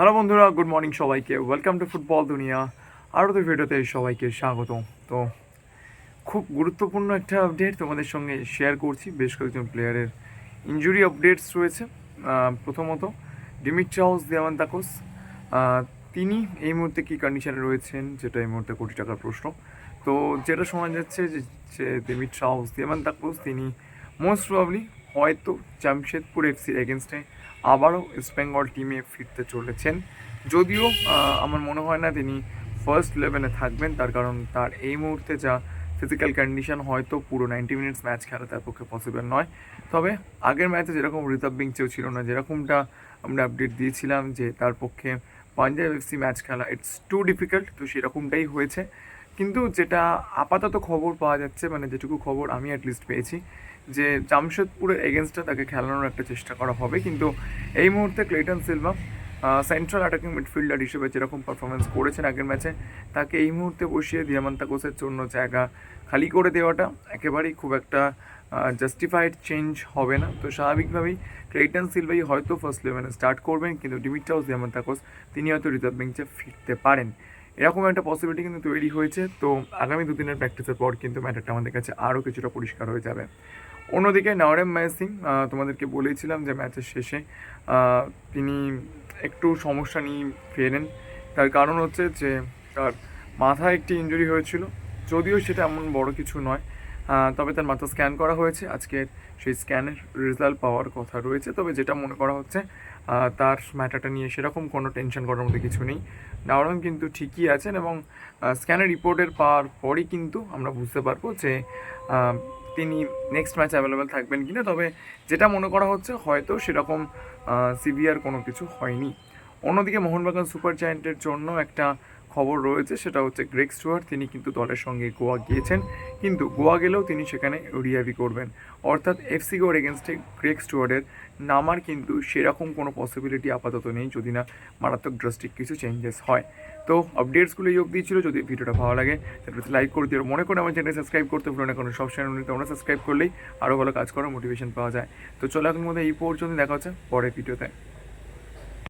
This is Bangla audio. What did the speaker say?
হ্যালো বন্ধুরা গুড মর্নিং সবাইকে। ওয়েলকাম টু ফুটবল দুনিয়া আরও তো ভিডিওতে সবাইকে স্বাগত। তো খুব গুরুত্বপূর্ণ একটা আপডেট তোমাদের সঙ্গে শেয়ার করছি। বেশ কয়েকজন প্লেয়ারের ইঞ্জুরি আপডেটস রয়েছে। প্রথমত ডিমিট্রাউস দিয়ামান্তাকোস আহ, তিনি এই মুহূর্তে কী কন্ডিশনে রয়েছেন যেটা এই মুহূর্তে কোটি টাকার প্রশ্ন। তো যেটা শোনা যাচ্ছে যে দিমিট্রাউস দিয়ামান্তাকোস তিনি মোস্ট প্রবাবলি হয়তো জামশেদপুর এফসির এগেনস্টে আবারও ইস্ট বেঙ্গল টিমে ফিরতে চলেছেন। যদিও আমার মনে হয় না তিনি ফার্স্ট লেভেলে থাকবেন, তার কারণ তার এই মুহূর্তে যা ফিজিক্যাল কন্ডিশন হয়তো পুরো নাইনটি মিনিটস ম্যাচ খেলা তার পক্ষে পসিবল নয়। তবে আগের ম্যাচে যেরকম ঋতব বিংচেও ছিল না, যেরকমটা আমরা আপডেট দিয়েছিলাম যে তার পক্ষে পাঞ্জাব এফসি ম্যাচ খেলা ইটস টু ডিফিকাল্ট তো সেরকমটাই হয়েছে। কিন্তু যেটা আপাতত খবর পাওয়া যাচ্ছে মানে যেটুকু খবর আমি অ্যাটলিস্ট পেয়েছি, যে জামশেদপুরের এগেনস্টে তাকে খেলানোর একটা চেষ্টা করা হবে। কিন্তু এই মুহূর্তে Cleiton Silva central attacking midfielder হিসেবে যেরকম পারফরমেন্স করেছেন আগের ম্যাচে তাকে এই মুহূর্তে বসিয়ে দিয়ামান্তাকোসের জন্য জায়গা খালি করে দেওয়াটা একেবারেই খুব একটা জাস্টিফাইড চেঞ্জ হবে না। তো স্বাভাবিকভাবেই ক্লেটন সিলভাই হয়তো ফার্স্ট ইলেভেনে স্টার্ট করবেন, কিন্তু ডিমিট্রাউস দিয়ামান্তাকোস তিনি হয়তো রিজার্ভ বেঞ্চে ফিরতে পারেন। এরকম একটা পসিবিলিটি কিন্তু তৈরি হয়েছে। তো আগামী দুদিনের প্র্যাকটিসের পর কিন্তু ম্যাটারটা আমাদের কাছে আরও কিছুটা পরিষ্কার হয়ে যাবে। অন্যদিকে নাওরেম মায়াসিং তোমাদেরকে বলেছিলাম যে ম্যাচের শেষে তিনি একটু সমস্যা নিয়ে ফেরেন। তার কারণ হচ্ছে যে, তার মাথায় একটি ইঞ্জুরি হয়েছিল। যদিও সেটা এমন বড় কিছু নয় তবে তার মাথা স্ক্যান করা হয়েছে। আজকের সেই স্ক্যানের রেজাল্ট পাওয়ার কথা রয়েছে। তবে যেটা মনে করা হচ্ছে তার ম্যাটারটা নিয়ে সেরকম কোনো টেনশন করার মধ্যে কিছু নেই। নাওরাম কিন্তু ঠিকই আছেন এবং স্ক্যানের রিপোর্টের পাওয়ার পরই কিন্তু আমরা বুঝতে পারব যে তিনি নেক্সট ম্যাচ অ্যাভেলেবেল থাকবেন কিনা। তবে যেটা মনে করা হচ্ছে, হয়তো সেরকম সিভিয়ার কোনো কিছু হয়নি। অন্যদিকে মোহনবাগান সুপার জায়েন্টের জন্য একটা খবর রয়েছে, সেটা হচ্ছে গ্রেক স্টুয়ার্ট। তিনি কিন্তু দলের সঙ্গে গোয়া গিয়েছেন, কিন্তু গোয়া গেলেও তিনি সেখানে রিয়াভি করবেন। অর্থাৎ এফসি গোর এগেনস্টে গ্রেক স্টুয়ার্টের নামার কিন্তু সেরকম কোনো পসিবিলিটি আপাতত নেই, যদি না মারাত্মক ড্রাস্টিক কিছু চেঞ্জেস হয়। তো আপডেটসগুলো এই অবধি ছিল, যদি ভিডিওটা ভালো লাগে, তাহলে লাইক করে দিও। মনে করে আমার চ্যানেল সাবস্ক্রাইব করতে ভুলো না, কারণ সব চ্যানেল তোমরা সাবস্ক্রাইব করলেই আরও ভালো কাজ করার মোটিভেশন পাওয়া যায়। তো চলো এখন মধ্যে এই পর্যন্ত দেখা হচ্ছে পরের ভিডিওতে